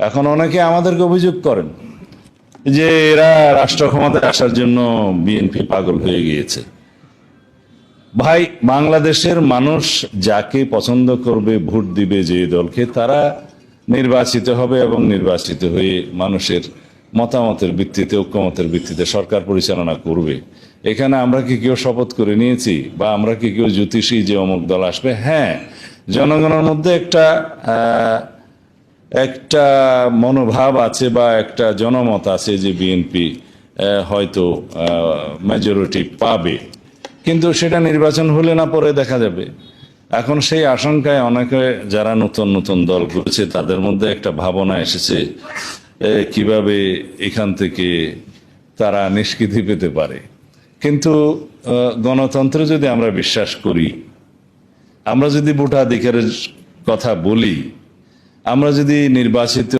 এখন অনেকে আমাদেরকে অভিযোগ করেন যে এরা রাষ্ট্র ক্ষমতায় আসার জন্য বিএনপি পাগল হয়ে গিয়েছে। ভাই, বাংলাদেশের মানুষ যাকে পছন্দ করবে, ভোট দিবে যে দলকে, তারা নির্বাচিত হবে এবং নির্বাচিত হয়ে মানুষের মতামতের ভিত্তিতে, ঐক্যমতের ভিত্তিতে সরকার পরিচালনা করবে। এখানে আমরা কি কেউ শপথ করে নিয়েছি? বা আমরা কি কেউ জ্যোতিষী যে অমুক দল আসবে? হ্যাঁ জনগণের মধ্যে একটা একটা মনোভাব আছে বা একটা জনমত আছে যে বিএনপি হয়তো মেজরিটি পাবে। কিন্তু সেটা নির্বাচন হলে না, পরে দেখা যাবে। এখন সেই আশঙ্কায় অনেকে যারা নতুন নতুন দল করেছে তাদের মধ্যে একটা ভাবনা এসেছে কীভাবে এখান থেকে তারা নিষ্কৃতি পেতে পারে। কিন্তু গণতন্ত্রে যদি আমরা বিশ্বাস করি, আমরা যদি ভোটাধিকারের কথা বলি আমরা যদি নির্বাচিত